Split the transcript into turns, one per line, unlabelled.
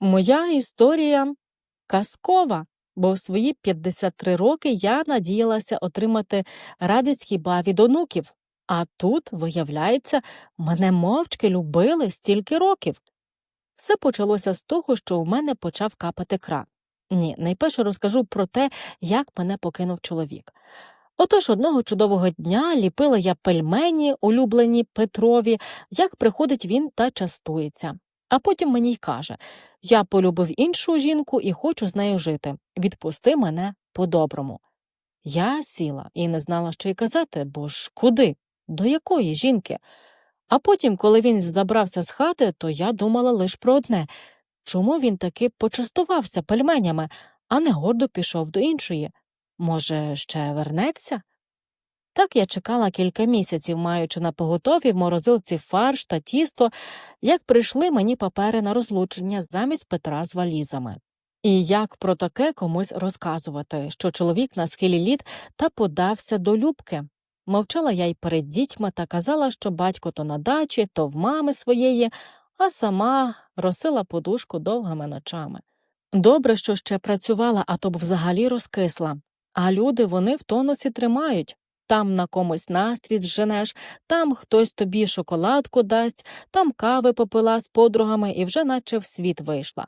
Моя історія казкова, бо в свої 53 роки я надіялася отримати радість хіба від онуків. А тут, виявляється, мене мовчки любили стільки років. Все почалося з того, що у мене почав капати кран. Ні, найперше розкажу про те, як мене покинув чоловік. Отож одного чудового дня ліпила я пельмені, улюблені Петрові, як приходить він та частується. А потім мені й каже Я полюбив іншу жінку і хочу з нею жити. Відпусти мене по-доброму. Я сіла і не знала, що й казати, бо ж куди? До якої жінки? А потім, коли він забрався з хати, то я думала лише про одне чому він таки почастувався пельменями, а не гордо пішов до іншої? Може, ще вернеться? Так я чекала кілька місяців, маючи на поготові в морозилці фарш та тісто, як прийшли мені папери на розлучення замість Петра з валізами. І як про таке комусь розказувати, що чоловік на схилі літ та подався до Любки. Мовчала я й перед дітьми та казала, що батько то на дачі, то в мами своєї, а сама росила подушку довгими ночами. Добре, що ще працювала, а то б взагалі розкисла. А люди вони в тонусі тримають. Там на комусь настрій зженеш, там хтось тобі шоколадку дасть, там кави попила з подругами і вже наче в світ вийшла.